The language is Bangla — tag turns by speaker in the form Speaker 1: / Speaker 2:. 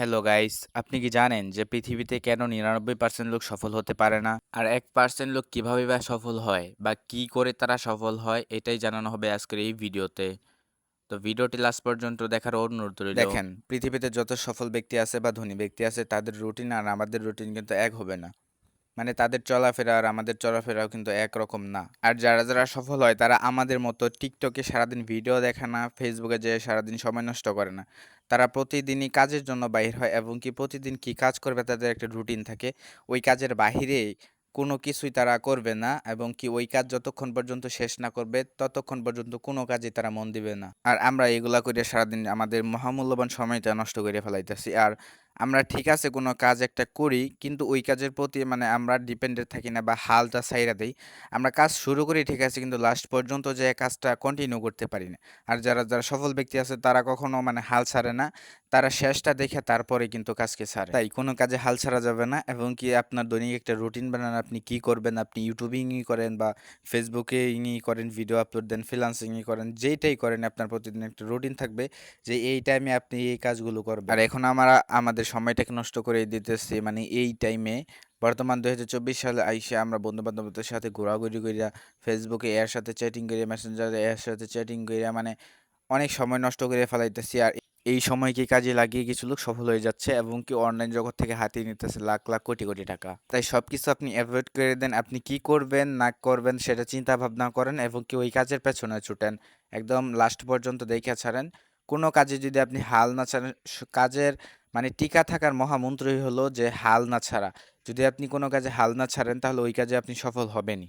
Speaker 1: হ্যালো গাইস আপনি কি জানেন যে পৃথিবীতে কেন নিরানব্বই পার্সেন্ট লোক সফল হতে পারে না? আর এক পার্সেন্ট লোক কীভাবে বা সফল হয় বা কি করে তারা সফল হয়, এটাই জানানো হবে আজকের এই ভিডিওতে। তো ভিডিওটি লাস্ট পর্যন্ত দেখার অনুরোধ রইল। দেখেন, পৃথিবীতে যত সফল ব্যক্তি আছে বা ধনী ব্যক্তি আছে, তাদের রুটিন আর আমাদের রুটিন কিন্তু এক হবে না। মানে তাদের চলাফেরা আর আমাদের চলাফেরাও কিন্তু একরকম না। আর যারা যারা সফল হয়, তারা আমাদের মতো টিকটকে সারাদিন ভিডিও দেখে না ফেসবুকে যেয়ে সারাদিন সময় নষ্ট করে না। তারা প্রতিদিনই কাজের জন্য বাইর হয় এবং কি প্রতিদিন কি কাজ করবে তাদের একটা রুটিন থাকে। ওই কাজের বাহিরে কোনো কিছুই তারা করবে না এবং কি ওই কাজ যতক্ষণ পর্যন্ত শেষ না করবে, ততক্ষণ পর্যন্ত কোনো কাজে তারা মন দিবে না। আর আমরা এগুলা করে সারাদিন আমাদের মহামূল্যবান সময়টা নষ্ট করে ফেলাইতেছি। আর আমরা ঠিক আছে কোনো কাজ একটা করি, কিন্তু ওই কাজের প্রতি মানে আমরা ডিপেন্ডেড থাকি না বা হালটা সাইরা দেই। আমরা কাজ শুরু করি ঠিক আছে, কিন্তু লাস্ট পর্যন্ত যে কাজটা কন্টিনিউ করতে পারি না। আর যারা যারা সফল ব্যক্তি আছে তারা কখনো মানে হাল ছাড়ে না। তারা শেষটা দেখে তারপরে কিন্তু কাজকে ছাড়ে। তাই কোনো কাজে হাল ছাড়া যাবে না এবং কি আপনার দৈনিক একটা রুটিন বানান, আপনি কি করবেন, আপনি ইউটিউবিংই করেন বা ফেসবুকে ইংই করেন, ভিডিও আপলোড দেন ফ্রিলান্সিংই করেন, যেইটাই করেন আপনার প্রতিদিন একটা রুটিন থাকবে যে এই টাইমে আপনি এই কাজগুলো করবেন। আর এখন আমরা, আমাদের সময়টাকে নষ্ট করে দিতেছি মানে এই টাইমে বর্তমান দুই হাজার চব্বিশ সালে আইসে আমরা বন্ধু বান্ধবদের সাথে ঘোরাঘুরি করিয়া ফেসবুকে এর সাথে চ্যাটিং করিয়া মেসেঞ্জারে এর সাথে চ্যাটিং করিয়া মানে অনেক সময় নষ্ট করে ফেলাইতেছি। আর এই সময়কে কাজে লাগিয়ে কিছু লোক সফল হয়ে যাচ্ছে এবং কি অনলাইন জগৎ থেকে হাতিয়ে নিতেছে লাখ লাখ কোটি কোটি টাকা? তাই সব কিছু আপনি অ্যাভয়েড করে দেন, আপনি কি করবেন, না করবেন সেটা চিন্তা ভাবনা করেন এবং কি ওই কাজের পেছনে ছুটেন। একদম লাস্ট পর্যন্ত দেখে ছাড়েন। কোনো কাজে যদি আপনি হাল না ছাড়েন কাজের মানে টিকা থাকার মহামন্ত্রই হলো যে হাল না ছাড়া। যদি আপনি কোনো কাজে হাল না ছাড়েন, তাহলে ওই কাজে আপনি সফল হবেনই।